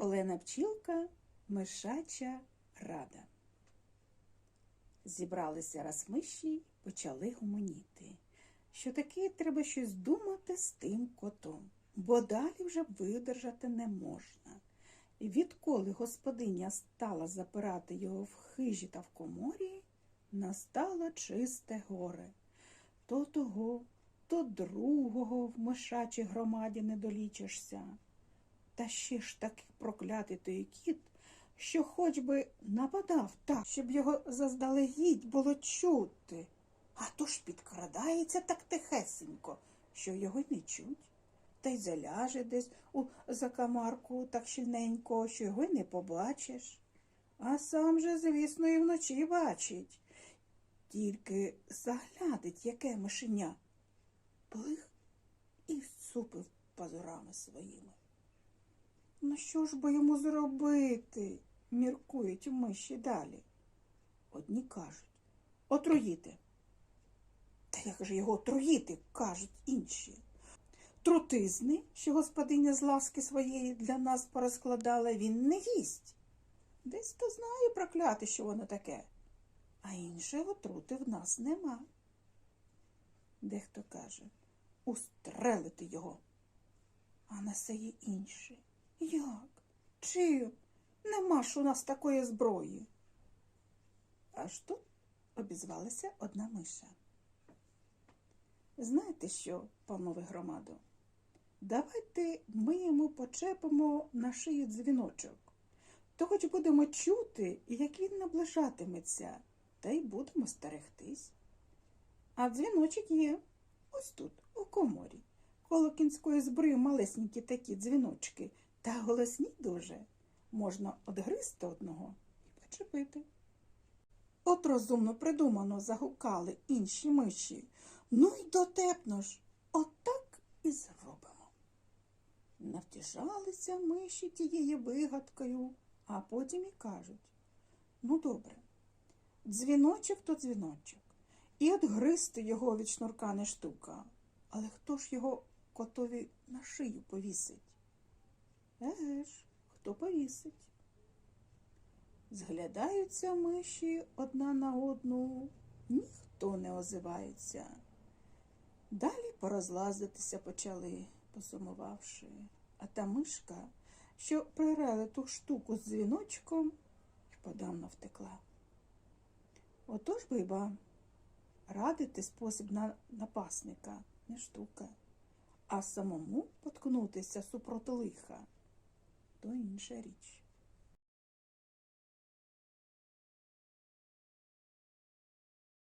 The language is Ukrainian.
Олена Пчілка, Мишача рада. Зібралися раз миші й почали гомоніти, що таки треба щось думати з тим котом, бо далі вже видержати не можна. І відколи господиня стала запирати його в хижі та в коморі, настало чисте горе. То того, то другого в мишачій громаді не долічишся. Та ще ж таки проклятий той кіт, що хоч би нападав так, щоб його заздалегідь було чути, а то ж підкрадається так тихесенько, що його й не чуть, та й заляже десь у закамарку так щільненько, що його й не побачиш. А сам же, звісно, і вночі бачить. Тільки заглядить, яке мишеня. Плих і всупив пазурами своїми. Ну що ж би йому зробити? міркують миші далі. Одні кажуть отруїти. Та як же його отруїти, кажуть інші. Трутизни, що господиня з ласки своєї для нас порозкладала, він не їсть. Десь то знає прокляти, що воно таке, а іншої отрути в нас нема. Дехто каже устрелити його, а на це є інші. Як? Чим? Нема ж у нас такої зброї. Аж тут обізвалася одна миша. Знаєте що, панове громадо? Давайте ми йому почепимо на шиї дзвіночок, то хоч будемо чути, як він наближатиметься, та й будемо стерегтись. А дзвіночок є ось тут, у коморі. Коло кінської зброї малесенькі такі дзвіночки, та голосні дуже. Можна одгризти одного і почепити. От розумно придумано загукали інші миші. Ну й дотепно ж, отак і зробимо. Навтішалися миші тією вигадкою, а потім і кажуть ну, добре, дзвіночок то дзвіночок, і отгризти його від шнурка не штука. Але хто ж його котові на шию повісить? Еге ж, хто повісить? Зглядаються миші одна на одну, ніхто не озивається. Далі порозлазитися почали, посумувавши, а та мишка, що прирали ту штуку з дзвіночком, подавно втекла. Отож би ба, радити спосіб на напасника не штука, а самому поткнутися супроти лиха то інша річ.